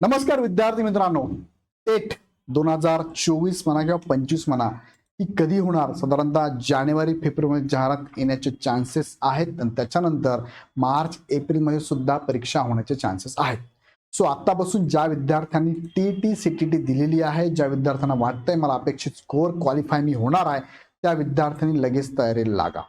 नमस्कार विद्यार्थी मित्रांनो. टेट दोन हजार चोवीस म्हणा किंवा पंचवीस म्हणा ही कधी होणार? साधारणतः जानेवारी फेब्रुवारी जाहिरात येण्याचे चान्सेस आहेत आणि त्याच्यानंतर मार्च एप्रिलमध्ये सुद्धा परीक्षा होण्याचे चान्सेस आहेत. सो आत्तापासून ज्या विद्यार्थ्यांनी T T C T T दिलेली आहे ज्या विद्यार्थ्यांना वाटतंय मला अपेक्षित स्कोअर क्वालिफाय मी होणार आहे त्या विद्यार्थ्यांनी लगेच तयारीला लागा.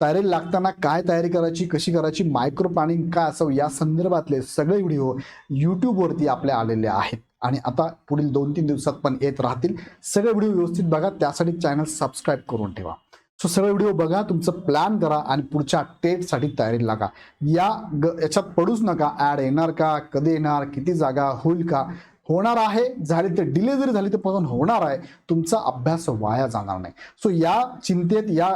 तयारी लागताना काय तयारी करायची कशी करायची मायक्रो प्लॅनिंग काय असावं या संदर्भातले सगळे व्हिडिओ यूट्यूबवरती आपल्या आलेले आहेत. आणि आता पुढील दोन तीन दिवसात पण येत राहतील. सगळे व्हिडिओ व्यवस्थित बघा त्यासाठी चॅनल सबस्क्राईब करून ठेवा. सो सगळे व्हिडिओ बघा तुमचं प्लॅन करा आणि पुढच्या टेटसाठी तयारी लागा. या ग याच्यात पडूच नका. ॲड येणार का कधी येणार किती जागा होईल का होणार आहे. झाले तर डिले जरी झाले तर पण होणार आहे. तुमचा अभ्यास वाया जाणार नाही. सो या चिंतेत या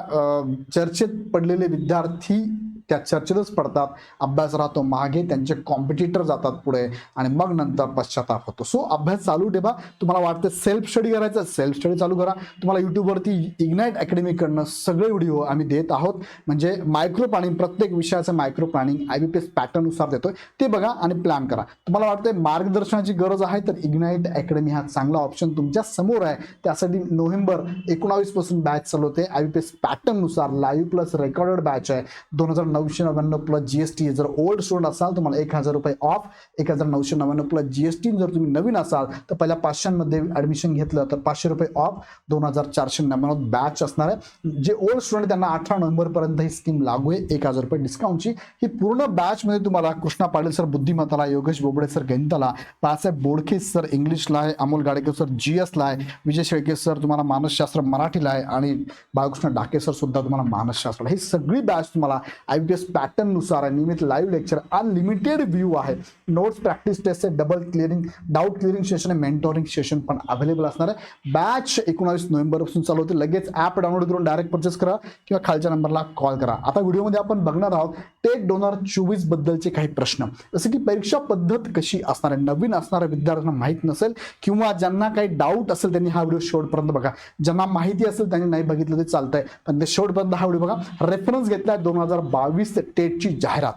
चर्चेत पडलेले विद्यार्थी त्या चर्चेतच पडतात अभ्यास राहतो मागे त्यांचे कॉम्पिटिटर जातात पुढे आणि मग नंतर पश्चाताप होतो. सो अभ्यास चालू ठेवा. तुम्हाला वाटतं सेल्फ स्टडी करायचं सेल्फ स्टडी चालू करा. तुम्हाला यूट्यूबवरती इग्नाईट अकॅडमीकडनं सगळे व्हिडिओ आम्ही देत आहोत. म्हणजे मायक्रो प्लॅनिंग प्रत्येक विषयाचं micro planning I B P S पॅटर्ननुसार देतोय. ते बघा आणि प्लॅन करा. तुम्हाला वाटतंय मार्गदर्शनाची गरज आहे तर इग्नाईट अकॅडमी हा चांगला ऑप्शन तुमच्यासमोर आहे. त्यासाठी नोव्हेंबर एकोणावीसपासून बॅच चालू होते. आय बी पी एस पॅटर्ननुसार लाईव्ह प्लस रेकॉर्डेड बॅच आहे. दोन हजार नऊशे नव्याण्णव प्लस जी एस टी जर ओल्ड स्टुडंट असाल तुम्हाला एक हजार रुपये ऑफ एक हजार नऊशे नव्याण्णव प्लस जी एस टी जर तुम्ही नवीन असाल तर पहिल्या पाचशेमध्ये ॲडमिशन घेतलं तर पाचशे रुपये ऑफ दोन हजार चारशे नव्याण्णव बॅच असणार आहे. जे ओल्ड स्टुडंट त्यांना अठरा नोव्हेंबरपर्यंत ही स्कीम लागू आहे एक हजार रुपये डिस्काउंटची ही पूर्ण बॅचमध्ये तुम्हाला कृष्णा पाटील सर बुद्धिमत्ताला योगेश बोबडे सर गणिताला बाळासाहेब बोडखे सर इंग्लिशला आहे अमोल गाडेकर सर जी एसला आहे विजय शेळके सर तुम्हाला मानसशास्त्र मराठीला आहे आणि बाळकृष्ण डाके सर सुद्धा तुम्हाला मानसशास्त्र ही सगळी बॅच तुम्हाला आय पी पॅटर्ननुसार आहे. नियमित लाईव्ह लेक्चर अनलिमिटेड व्ह्यू आहे. नोट्स प्रॅक्टिस टेस्ट आहे double clearing doubt clearing session आहे मेंटोरिंग सेशन पण अवेलेबल असणार आहे. बॅच एकोणावीस नोव्हेंबरपासून चालू होते. लगेच ॲप डाउनलोड करून डायरेक्ट परचेस करा किंवा खालच्या नंबरला कॉल करा. आता व्हिडिओमध्ये आपण बघणार आहोत टेट दोन हजार चोवीस बद्दलचे काही प्रश्न. जसे की परीक्षा पद्धत कशी असणार आहे? नवीन असणाऱ्या विद्यार्थ्यांना माहीत नसेल किंवा ज्यांना काही डाऊट असेल त्यांनी हा व्हिडिओ शेवटपर्यंत बघा. ज्यांना माहिती असेल त्यांनी नाही बघितलं ते चालतंय. पण ते शेवटपर्यंत हा व्हिडिओ बघा. रेफरन्स घेतलाय दोन हजार बावीस टेटची जाहिरात.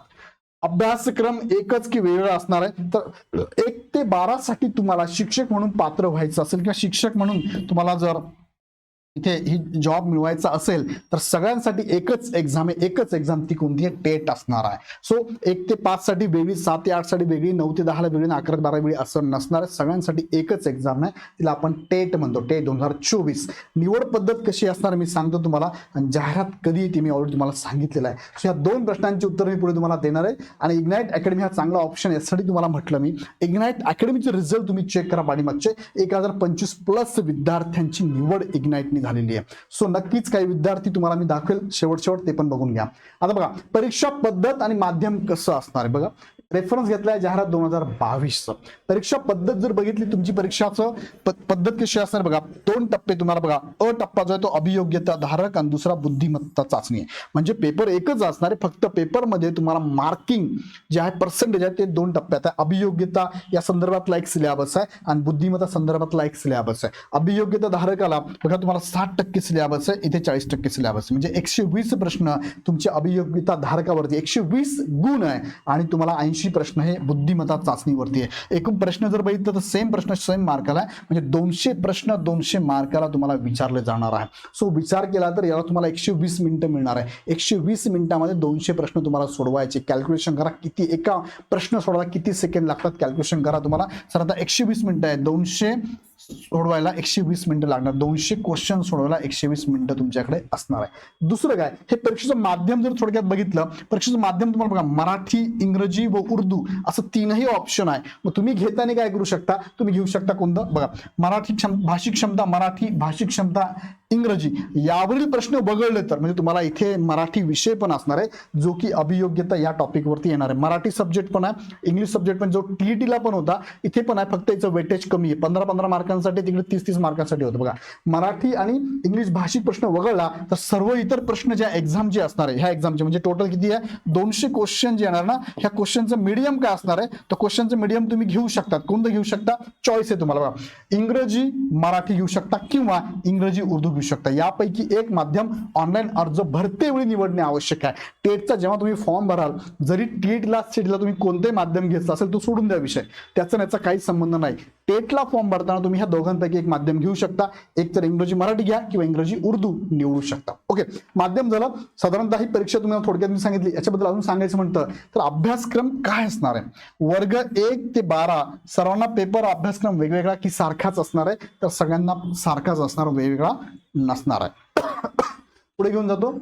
अभ्यासक्रम एकच की वेगळा असणार आहे. तर एक ते बारा साठी तुम्हाला शिक्षक म्हणून पात्र व्हायचं असेल किंवा शिक्षक म्हणून तुम्हाला जर इथे ही जॉब मिळवायचा असेल तर सगळ्यांसाठी एकच एक्झाम आहे एकच एक्झाम ती कोणती आहे टेट असणार आहे. सो एक ते पाच साठी वेगळी सात ते आठसाठी वेगळी नऊ ते दहाला वेगळी अकरा ते बारा वेगळी असं नसणार आहे. सगळ्यांसाठी एकच एक्झाम आहे तिला आपण टेट म्हणतो टेट दोन हजार चोवीस. निवड पद्धत कशी असणार मी सांगतो तुम्हाला जाहिरात कधी येते मी ऑलरेडी तुम्हाला सांगितलेलं आहे. सो या दोन प्रश्नांची उत्तर मी पुढे तुम्हाला देणार आहे आणि इग्नाईट अकॅडमी हा चांगला ऑप्शन यासाठी तुम्हाला म्हटलं मी. इग्नाईट अकॅडमीचे रिझल्ट तुम्ही चेक करा पाठीमागचे. एक हजार पंचवीस प्लस विद्यार्थ्यांची निवड इग्नाईटने झालेली आहे. सो नक्कीच काही विद्यार्थी तुम्हाला मी दाखवेल. शेवट शेवट ते पण बघून घ्या. आता बघा परीक्षा पद्धत आणि माध्यम कसं असणार आहे? बघा रेफरन्स घेतलाय जाहिरात दोन हजार बावीसचं परीक्षा पद्धत जर बघितली तुमची परीक्षाचं पद्धत कशी असणार बघा. दोन टप्पे तुम्हाला बघा. अ टप्पा जो आहे तो अभियोग्यता धारक आणि दुसरा बुद्धिमत्ता चाचणी आहे. म्हणजे पेपर एकच असणार आहे फक्त पेपरमध्ये तुम्हाला मार्किंग जे आहे पर्सेंटेज आहे ते दोन टप्प्यात आहे. अभियोग्यता या संदर्भातला एक सिलेबस आहे आणि बुद्धिमत्ता संदर्भातला एक सिलेबस आहे. अभियोग्यता धारकाला बघा तुम्हाला साठ टक्के सिलेबस आहे इथे चाळीस टक्के सिलेबस म्हणजे एकशे वीस प्रश्न तुमच्या अभियोग्यता धारकावरती एकशे वीस गुण आहे आणि तुम्हाला ऐंशी प्रश्न हे बुद्धिमत्ता चाचणीवरती आहे. एकूण प्रश्न जर बघितलं तर सेम प्रश्न सेम मार्काला आहे म्हणजे दोनशे प्रश्न दोनशे मार्काला तुम्हाला विचारले जाणार आहे. सो विचार केला तर याला तुम्हाला एकशे वीस मिनिटं मिळणार आहे. एकशे वीस मिनिटामध्ये दोनशे प्रश्न तुम्हाला सोडवायचे. कॅल्क्युलेशन करा किती एका प्रश्न सोडवायला किती सेकंड लागतात. कॅल्क्युलेशन करा तुम्हाला. सर आता एकशे वीस मिनिटं आहे दोनशे सोडवायला एकशे वीस मिनिटं लागणार. दोनशे क्वेश्चन सोडवायला एकशे वीस मिनिटं तुमच्याकडे असणार आहे. दुसरं काय? हे परीक्षेचं माध्यम जर थोडक्यात बघितलं परीक्षेचं माध्यम तुम्हाला बघा मराठी इंग्रजी व उर्दू असं तीनही ऑप्शन आहे. मग तुम्ही घेताना काय करू शकता? तुम्ही घेऊ शकता कोणतं? बघा मराठी क्षम भाषिक क्षमता मराठी भाषिक क्षमता इंग्रजी. यावरील प्रश्न वगळले तर म्हणजे तुम्हाला इथे मराठी विषय पण असणार आहे जो की अभियोग्यता या टॉपिकवरती येणार आहे. मराठी सब्जेक्ट पण आहे इंग्लिश सब्जेक्ट पण जो टी टीला पण होता इथे पण आहे फक्त याचं वेटेज कमी आहे. पंधरा पंधरा मार्कांसाठी तिकडे तीस तीस मार्कांसाठी होतं. बघा मराठी आणि इंग्लिश भाषिक प्रश्न वगळला तर सर्व इतर प्रश्न ज्या एक्झाम जे असणार आहे ह्या एक्झामचे म्हणजे टोटल किती आहे? दोनशे क्वेश्चन जे येणार ना ह्या क्वेश्चनचं मीडियम काय असणार आहे? तर क्वेश्चनचं मीडियम तुम्ही घेऊ शकता. कोणतं घेऊ शकता? चॉईस आहे तुम्हाला बघा. इंग्रजी मराठी घेऊ शकता किंवा इंग्रजी उर्दू घेऊ शकता. यापैकी एक माध्यम ऑनलाईन अर्ज भरते वेळी निवडणे आवश्यक आहे. टेटचा जेव्हा तुम्ही फॉर्म भराल जरी टेटला सीटला तुम्ही कोणतेही माध्यम घेतलं असेल तो सोडून द्या विषय. त्याचा याचा काहीच संबंध नाही. टेटला फॉर्म भरताना तुम्ही ह्या दोघांपैकी एक माध्यम घेऊ शकता. एक तर इंग्रजी मराठी घ्या किंवा इंग्रजी उर्दू निवडू शकता. ओके माध्यम झालं. साधारणतः ही परीक्षा तुम्हाला थोडक्यात मी सांगितली. याच्याबद्दल अजून सांगायचं म्हणतं तर अभ्यासक्रम काय असणार आहे? वर्ग एक ते बारा सर्वांना पेपर अभ्यासक्रम वेगवेगळा की सारखाच असणार आहे? तर सगळ्यांना सारखाच असणार वेगवेगळा नसणार आहे. पुढे घेऊन जातो.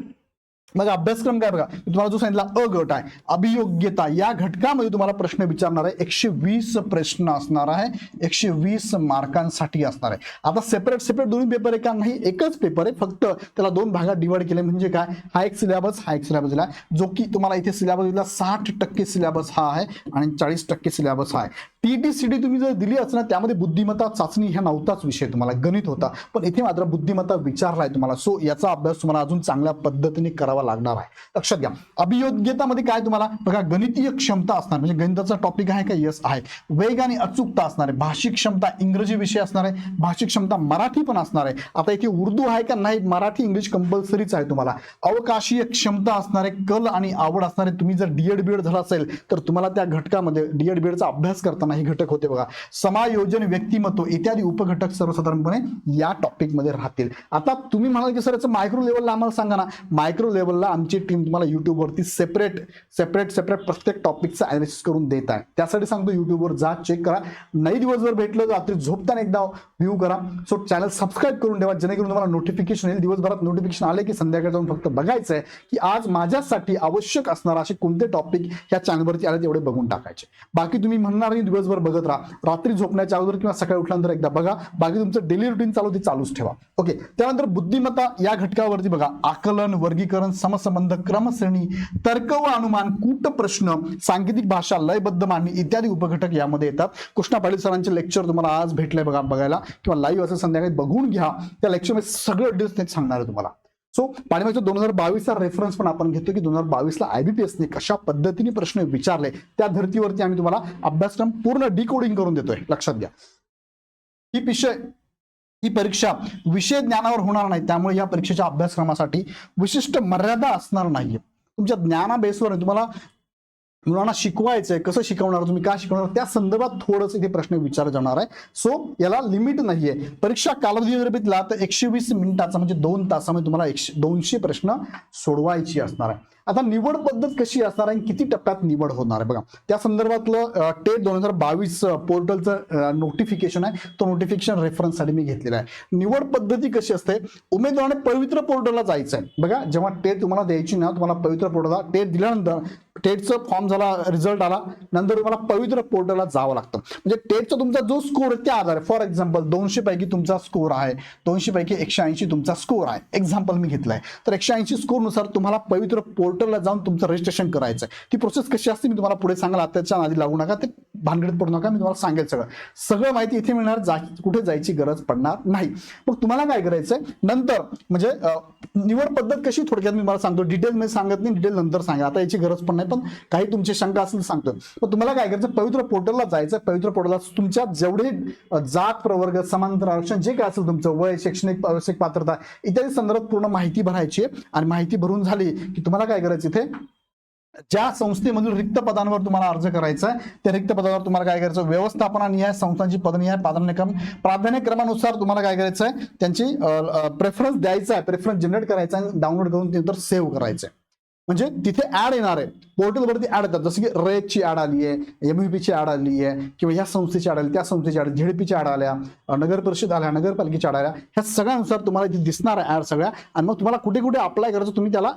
मग अभ्यासक्रम काय बघा तुम्हाला जो सांगितला अ गट आहे. अभियोग्यता या घटकामध्ये तुम्हाला प्रश्न विचारणार आहे. एकशे वीस प्रश्न असणार आहे. एकशे वीस मार्कांसाठी असणार आहे. आता सेपरेट सेपरेट दोन्ही पेपर आहे का नाही? एकच पेपर आहे. फक्त त्याला दोन भागात डिवाइड केले. म्हणजे काय? हा एक सिलेबस हा एक सिलेबस दिला जो की तुम्हाला इथे सिलेबस दिला साठ टक्के सिलेबस हा आहे आणि चाळीस टक्के सिलेबस हा आहे. टी सी डी तुम्ही जर दिली असणार त्यामध्ये बुद्धिमत्ता चाचणी ह्या नव्हताच विषय तुम्हाला गणित होता. पण इथे मात्र बुद्धिमत्ता विचारला आहे तुम्हाला. सो याचा अभ्यास तुम्हाला अजून चांगल्या पद्धतीने करावा लागणार आहे. लक्षात घ्या. अभियोग्यतामध्ये काय तुम्हाला बघा गणितीय क्षमता असणार म्हणजे गणिताचा टॉपिक आहे का? यस आहे. वेग आणि अचूकता असणार आहे. भाषिक क्षमता इंग्रजी विषय असणार आहे. भाषिक क्षमता मराठी पण असणार आहे. आता इथे उर्दू आहे का नाही मराठी इंग्लिश कंपल्सरीच आहे तुम्हाला. अवकाशीय क्षमता असणार आहे कल आणि आवड असणार आहे. तुम्ही जर डीएड बीएड झाला असेल तर तुम्हाला त्या घटकामध्ये डीएड बीएडचा अभ्यास करताना हे घटक होते बघा. समायोजन व्यक्तिमत्व इत्यादी उपघटक सर्वसाधारणपणे या टॉपिकमध्ये राहतील. आता तुम्ही म्हणाल की सर याचं मायक्रो लेवलला आम्हाला सांगा ना. मायक्रो लेवलला आमची टीम तुम्हाला युट्यूबवरती सेपरेट सेपरेट सेपरेट प्रत्येक टॉपिकचं अनालिसिस करून देत आहे. त्यासाठी सांगतो युट्यूबवर जा चेक करा. नाही दिवसभर भेटलं तर रात्री झोपताना एकदा व्ह्यू करा. सो चॅनल सबस्क्राईब करून ठेवा जेणेकरून तुम्हाला नोटिफिकेशन येईल. दिवसभरात नोटिफिकेशन आले की संध्याकाळी जाऊन फक्त बघायचं आहे की आज माझ्यासाठी आवश्यक असणार असे कोणते टॉपिक ह्या चॅनलवरती आले तेवढे बघून टाकायचे. बाकी तुम्ही म्हणणार नाही दिवसभर बघत राहा. रात्री झोपण्याच्या अगोदर किंवा सकाळी उठल्यानंतर एकदा बघा. बाकी तुमचं डेली रुटीन चालू ते चालूच ठेवा. ओके त्यानंतर बुद्धिमत्ता या घटकावरती बघा. आकलन वर्गीकरण समसंबंध क्रमश्रेणी तर्क व अनुमान कूट प्रश्न सांकेतिक भाषा लयबद्ध मांडणी इत्यादी उपघटक यामध्ये येतात. कृष्णा पाटील सरांचे लेक्चर तुम्हाला आज भेटलंय बघा बघायला. किंवा लाईव्ह असं संध्याकाळी बघून घ्या. त्या लेक्चरमध्ये सगळं डिटेल्स सांगणार आहे तुम्हाला. सो पाणीमागच्या दोन हजार बावीसचा रेफरन्स पण आपण घेतो की दोन हजार बावीसला आयबीपीएसने कशा पद्धतीने प्रश्न विचारले त्या धर्तीवरती आम्ही तुम्हाला अभ्यासक्रम पूर्ण डिकोडिंग करून देतोय. लक्षात घ्या. ही विषय ही परीक्षा विषय ज्ञानावर होणार नाही त्यामुळे या परीक्षेच्या अभ्यासक्रमासाठी विशिष्ट मर्यादा असणार नाहीये. तुमच्या ज्ञाना बेसवर तुम्हाला मुलांना शिकवायचंय कसं शिकवणार तुम्ही काय शिकवणार त्या संदर्भात थोडंसं इथे प्रश्न विचारला जाणार आहे. सो याला लिमिट नाहीये. परीक्षा कालावधी जर बघितला तर एकशे वीस मिनिटाचा म्हणजे दोन तासामध्ये तुम्हाला एकशे दोनशे प्रश्न सोडवायची असणार आहे. आता निवड पद्धत कशी असणार आहे आणि किती टप्प्यात निवड होणार आहे बघा. त्या संदर्भातलं टेट दोन हजार बावीस पोर्टलचं नोटिफिकेशन आहे. तो नोटिफिकेशन रेफरन्ससाठी मी घेतलेला आहे. निवड पद्धती कशी असते? उमेदवाराने पवित्र पोर्टलला जायचं आहे बघा जेव्हा टेट तुम्हाला द्यायची ना तुम्हाला पवित्र पोर्टलला टेट दिल्यानंतर टेटचं फॉर्म झाला रिझल्ट आला. नंतर तुम्हाला पवित्र पोर्टलला जावं लागतं. म्हणजे टेटचा तुमचा जो स्कोर आहे त्या आधारे. फॉर एक्झाम्पल दोनशे पैकी तुमचा स्कोर आहे. दोनशे पैकी एकशे ऐंशी तुमचा स्कोर आहे. एक्झाम्पल मी घेतलाय. तर एकशे ऐंशी स्कोरनुसार तुम्हाला पवित्र पोर्टलला जाऊन तुमचं रजिस्ट्रेशन करायचं आहे ती प्रोसेस कशी असते मी तुम्हाला पुढे सांगाल आताच्या आधी लागू नका. ते भानगडीत पडू नका. मी तुम्हाला सांगेल सगळं. सगळं माहिती इथे मिळणार. जा कुठे जायची गरज पडणार नाही. मग तुम्हाला काय करायचंय? नंतर म्हणजे निवड पद्धत कशी थोडक्यात मी मला सांगतो. डिटेल मी सांगत नाही. डिटेल नंतर सांगा आता याची गरज पण नाही. पण काही तुमची शंका असेल सांगतो. मग तुम्हाला काय करायचं? पवित्र पोर्टलला जायचं. पवित्र पोर्टलला तुमच्या जेवढे जात प्रवर्ग समांतर आरक्षण जे काय असेल तुमचं वय शैक्षणिक आवश्यक पात्रता इत्यादी संदर्भात पूर्ण माहिती भरायची आणि माहिती भरून झाली की तुम्हाला काय करायचं इथे? ज्या संस्थेमधून रिक्त पदांवर तुम्हाला अर्ज करायचा आहे त्या रिक्त पदावर तुम्हाला काय करायचं? व्यवस्थापनानिहाय संस्थांची पदनिहाय प्राधान्यक्रम प्राधान्यक्रमानुसार तुम्हाला काय करायचं आहे? त्यांची प्रेफरन्स द्यायचा आहे. प्रेफरन्स जनरेट करायचा आहे डाउनलोड करून ते नंतर सेव्ह करायचं आहे. म्हणजे तिथे ऍड येणार आहे. पोर्टलवरती ऍड येतात. जसं की रेटची ऍड आली आहे एमयुपीची ऍड आली आहे किंवा ह्या संस्थेची ऍड आली त्या संस्थेची ऍड झेडपीची ऍड आल्या नगर परिषद आल्या नगरपालिकेच्या ऍड आल्या ह्या सगळ्यानुसार तुम्हाला इथे दिसणार आहे ऍड सगळ्या. आणि मग तुम्हाला कुठे कुठे अप्लाय करायचं तुम्ही त्याला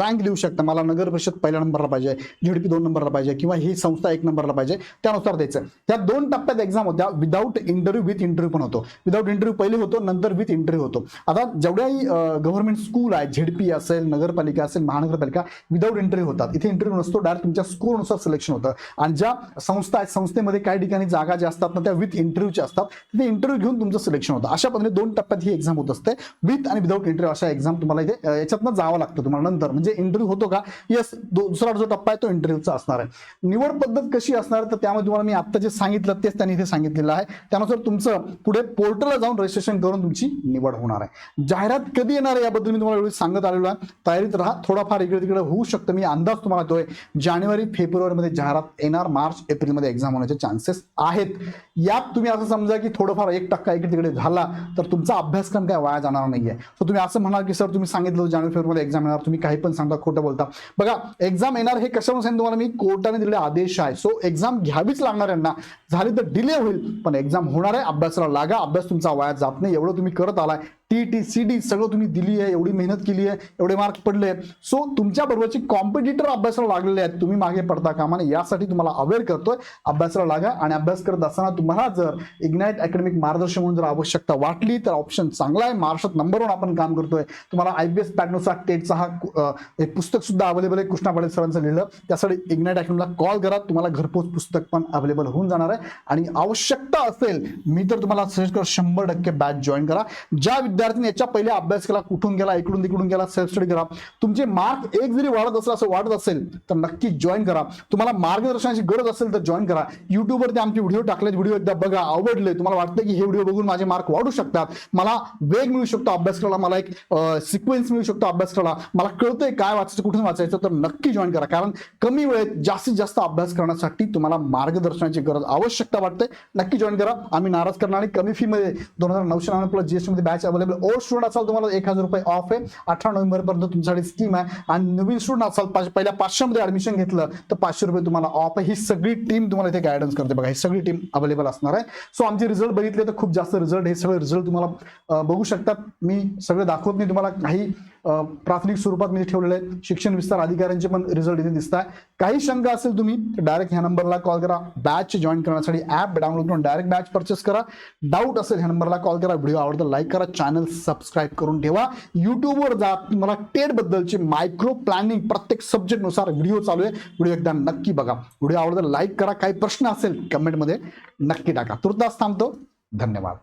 रँक देऊ शकता. मला नगर परिषद पहिल्या नंबरला पाहिजे झेडपी दोन नंबरला पाहिजे किंवा ही संस्था एक नंबरला पाहिजे त्यानुसार द्यायचं. त्या दोन टप्प्यात एक्झाम होत्या. विदाऊट इंटरव्ह्यू विथ इंटरव्ह्यू पण होतो. विदाऊट इंटरव्ह्यू पहिले होतो नंतर विथ इंटरव्ह्यू होतो. आता जेवढ्याही गव्हर्नमेंट स्कूल आहे झेडपी असेल नगरपालिका असेल महानगरपालिका विदाऊट इंटरव्ह्यू होतात. इथे इंटरव्ह्यू इंटरव्ह्यू नसतो डायरेक्ट तुमच्या स्कोरनुसार सिलेक्शन होतं. आणि ज्या संस्था आहेत संस्थेमध्ये काही ठिकाणी जागा ज्या असतात ना त्या विथ इंटरव्ह्यूच्या असतात. ते इंटरव्ह्यू घेऊन तुमचं सिलेक्शन होतं. अशा पद्धतीने दोन टप्प्यात ही एक्झाम होत असते. विथ आणि विदाऊट इंटरव्ह्यू अशा एक्झाम तुम्हाला इथे याच्यातनं जावं लागतं तुम्हाला नंतर. म्हणजे इंटरव्ह्यू होतो का? येस दुसरा जो टप्पा आहे तो इंटरव्ह्यूचा असणार आहे. निवड पद्धत कशी असणार तर त्यामध्ये तुम्हाला मी आत्ता जे सांगितलं तेच त्यांनी इथे सांगितलेलं आहे. त्यानुसार तुमचं पुढे पोर्टलला जाऊन रजिस्ट्रेशन करून तुमची निवड होणार आहे. जाहिरात कधी येणार आहे याबद्दल मी तुम्हाला सांगत आलेलो आहे. तयारीत राहा. थोडाफार इकडे तिकडे होऊ शकतं. मी अंदाज तुम्हाला देतोय. जानेवारी फेब्रुवारीमध्ये जाहिरात येणार मार्च एप्रिलमध्ये एक्झाम होण्याचे चान्सेस आहेत. यात तुम्ही असं समजा की थोडंफार एक टक्का इकडे तिकडे झाला तर तुमचा अभ्यासक्रम काय वाया जाणार नाहीये. सो तुम्ही असं म्हणाल की सर तुम्ही सांगितलं जानेवारी फेब्रुवारी एक्झाम येणार तुम्ही काही पण सांगता खोटं बोलता. बघा एक्झाम येणार हे कशावर सांगितलं तुम्हाला? मी कोर्टाने दिलेले आदेश आहे. सो एक्झाम घ्यावीच लागणार यांना झाली तर डिले होईल पण एक्झाम होणार आहे अभ्यासाला लागा अभ्यास तुमचा वाया जात नाही एवढं तुम्ही करत आलाय. टी टी सी डी सगळं तुम्ही दिली आहे एवढी मेहनत केली आहे एवढे मार्क पडले सो तुमच्या बरोबरचे कॉम्पिटिटर अभ्यासाला लागलेले आहेत. तुम्ही मागे पडता कामा नये यासाठी तुम्हाला अवेअर करतोय. अभ्यासाला लागा आणि अभ्यास करत असताना तुम्हाला जर इग्नाइट अकॅडमिक मार्गदर्शन म्हणून जर आवश्यकता वाटली तर ऑप्शन चांगला आहे. महाराष्ट्रात नंबरवर आपण काम करतोय. तुम्हाला आय बी एस पॅटर्नचा टेटचा हा एक पुस्तक सुद्धा अवेलेबल आहे. कृष्णा पाटील सरांचं लिहिलं. त्यासाठी इग्नाइट अकॅडमीला कॉल करा. तुम्हाला घरपोच पुस्तक पण अवेलेबल होऊन जाणार आहे. आणि आवश्यकता असेल मी तर तुम्हाला सजेस्ट कर शंभर टक्के बॅच जॉईन करा. ज्या विद्यार्थ्यांनी याच्या पहिले अभ्यास केला कुठून गेला इकडून तिकडून गेला सेल्फ स्टडी करा. तुमचे मार्क एक जरी वाढत असेल असं वाटत असेल तर नक्की जॉईन करा. तुम्हाला मार्गदर्शनाची गरज असेल तर जॉईन करा. युट्यूबवरती आमचे व्हिडिओ टाकले व्हिडिओ एकदा बघा आवडले तुम्हाला वाटतं की हे व्हिडिओ बघून माझे मार्क वाढू शकतात. मला वेग मिळू शकतो अभ्यास करायला मला एक सिक्वेन्स मिळू शकतो अभ्यास करायला. मला कळतंय काय वाचायचं कुठून वाचायचं तर नक्की जॉईन करा. कारण कमी वेळेत जास्तीत जास्त अभ्यास करण्यासाठी तुम्हाला मार्गदर्शनाची गरज आवश्यकता वाटते. नक्की जॉईन करा. आम्ही नाराज करणार आणि कमी फीमध्ये दोन हजार नऊशे नव्याण्णव प्लस जीएसटी मध्ये बॅच अवेलेबल ओल्ड स्टुडंट असाल तुम्हाला एक हजार रुपये ऑफ आहे. अठरा नोव्हेंबर पर्यंत तुमच्यासाठी स्कीम आहे. आणि नवीन स्टुडंट असाल पाच- पहिल्या पाचशे मध्ये ऍडमिशन घेतलं तर पाचशे रुपये तुम्हाला ऑफ आहे. ही सगळी टीम तुम्हाला इथे गायडन्स करते बघा. ही सगळी टीम अवेलेबल असणार आहे. सो आमचे रिझल्ट बघितले तर खूप जास्त रिझल्ट हे सगळे रिझल्ट तुम्हाला बघू शकतात. मी सगळे दाखवत नाही तुम्हाला. काही प्राथमिक स्वरूपात मी ठेवलेले आहेत. शिक्षण विस्तार अधिकाऱ्यांचे पण रिझल्ट इथे दिसत आहे काही शंका असेल तुम्ही डायरेक्ट ह्या नंबरला कॉल करा. बॅच जॉईन करण्यासाठी ऍप डाउनलोड करून डायरेक्ट बॅच परचेस करा. डाऊट असेल ह्या नंबरला कॉल करा. व्हिडिओ आवडतं लाईक करा. चॅनल सबस्क्राईब करून ठेवा. युट्यूबवर जा. तुम्हाला टेट बद्दलचे मायक्रो प्लॅनिंग प्रत्येक सब्जेक्टनुसार व्हिडिओ चालू आहे. व्हिडिओ एकदा नक्की बघा. व्हिडिओ आवडतं लाईक करा. काही प्रश्न असेल कमेंटमध्ये नक्की टाका. तुर्तास थांबतो. धन्यवाद.